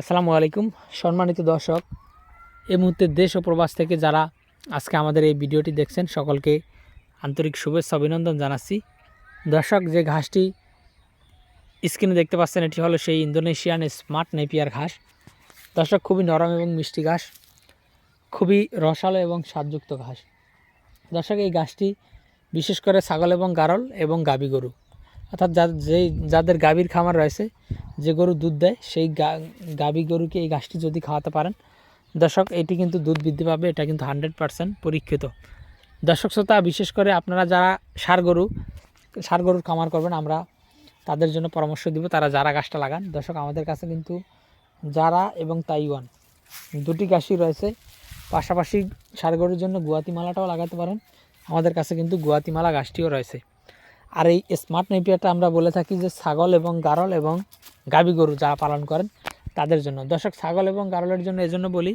আসসালামু আলাইকুম। সম্মানিত দর্শক এই মুহূর্তে দেশ ও প্রবাস থেকে যারা আজকে আমাদের এই ভিডিওটি দেখছেন, সকলকে আন্তরিক শুভেচ্ছা, অভিনন্দন জানাচ্ছি। দর্শক, যে ঘাসটি স্ক্রিনে দেখতে পাচ্ছেন, এটি হলো সেই ইন্দোনেশিয়ান স্মার্ট নেপিয়ার ঘাস। দর্শক, খুবই নরম এবং মিষ্টি ঘাস, খুবই রসালো এবং স্বাদযুক্ত ঘাস। দর্শক, এই ঘাসটি বিশেষ করে ছাগল এবং গারল এবং গাবি গরু। অর্থাৎ যেই যাদের গাভীর খামার রয়েছে, যে গরু দুধ দেয়, সেই গাভী গরুকে এই ঘাসটি যদি খাওয়াতে পারেন, দর্শক, এটি কিন্তু দুধ বৃদ্ধি পাবে, এটা কিন্তু হান্ড্রেড পারসেন্ট পরীক্ষিত। দর্শক শ্রোতা, বিশেষ করে আপনারা যারা সার গরু, সার গরুর খামার করবেন, আমরা তাদের জন্য পরামর্শ দিব, তারা যারা গাছটা লাগান। দর্শক, আমাদের কাছে কিন্তু যারা এবং তাইওয়ান দুটি গাছই রয়েছে, পাশাপাশি সার গরুর জন্য গুয়াতিমালাটাও লাগাতে পারেন। আমাদের কাছে কিন্তু গুয়াতিমালা গাছটিও রয়েছে। আর এই স্মার্ট নেপিয়ারটা আমরা বলে থাকি যে ছাগল এবং গারল এবং গাবি গরু যারা পালন করেন তাদের জন্য। দর্শক, ছাগল এবং গারলের জন্য এজন্য বলি,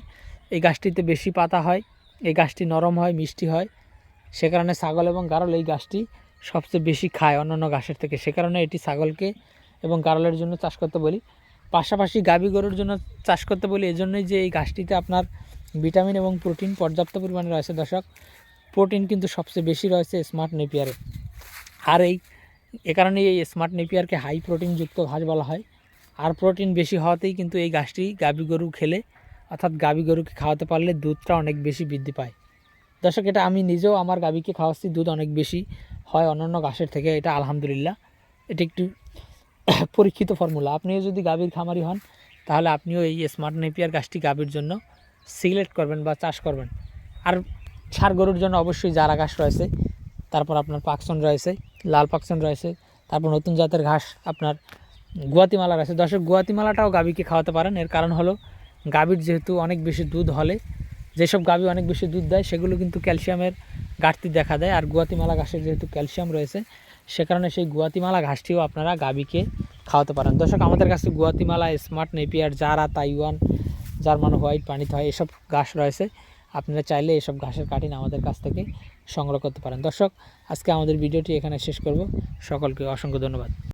এই গাছটিতে বেশি পাতা হয়, এই গাছটি নরম হয়, মিষ্টি হয়। সে কারণে ছাগল এবং গারল এই গাছটি সবচেয়ে বেশি খায় অন্যান্য ঘাসের থেকে। সে কারণে এটি ছাগলকে এবং গারলের জন্য চাষ করতে বলি। পাশাপাশি গাবি গরুর জন্য চাষ করতে বলি, এজন্যই যে এই গাছটিতে আপনার ভিটামিন এবং প্রোটিন পর্যাপ্ত পরিমাণে রয়েছে। দর্শক, প্রোটিন কিন্তু সবচেয়ে বেশি রয়েছে স্মার্ট নেপিয়ারে। আর এই এ কারণেই এই স্মার্ট নেপিয়ারকে হাই প্রোটিনযুক্ত ঘাস বলা হয়। আর প্রোটিন বেশি হওয়াতেই কিন্তু এই গাছটি গাবি গরু খেলে, অর্থাৎ গাবি গরুকে খাওয়াতে পারলে দুধটা অনেক বেশি বৃদ্ধি পায়। দর্শক, এটা আমি নিজেও আমার গাবিকে খাওয়াচ্ছি, দুধ অনেক বেশি হয় অন্যান্য ঘাসের থেকে, এটা আলহামদুলিল্লাহ। এটি একটি পরীক্ষিত ফর্মুলা আপনিও যদি গাভীর খামারি হন, তাহলে আপনিও এই স্মার্ট নেপিয়ার গাছটি গাভীর জন্য সিলেক্ট করবেন বা চাষ করবেন। আর সার গরুর জন্য অবশ্যই জারা ঘাস রয়েছে, তারপর আপনার পাকসন রয়েছে। লাল পাকসন রয়েছে, তারপর নতুন জাতের ঘাস আপনার গুয়াতিমালা রয়েছে। দর্শক, গুয়াতিমালাটাও গাভীকে খাওয়াতে পারেন। এর কারণ হলো, গাভীর যেহেতু অনেক বেশি দুধ হলে, যেসব গাভী অনেক বেশি দুধ দেয়, সেগুলো কিন্তু ক্যালসিয়ামের ঘাটতি দেখা দেয়। আর গুয়াতিমালা ঘাসের যেহেতু ক্যালসিয়াম রয়েছে, সে কারণে সেই গুয়াতিমালা ঘাসটিও আপনারা গাভীকে খাওয়াতে পারেন। দর্শক, আমাদের কাছে গুয়াতিমালা, স্মার্ট নেপিয়ার, জারা, তাইওয়ান, জার্মান হোয়াইট, পানিত হয়, এসব ঘাস রয়েছে। আপনারা চাইলে এসব ঘাসের কাটিন আমাদের কাছ থেকে সংগ্রহ করতে পারেন। দর্শক, আজকে আমাদের ভিডিওটি এখানে শেষ করব। সকলকে অসংখ্য ধন্যবাদ।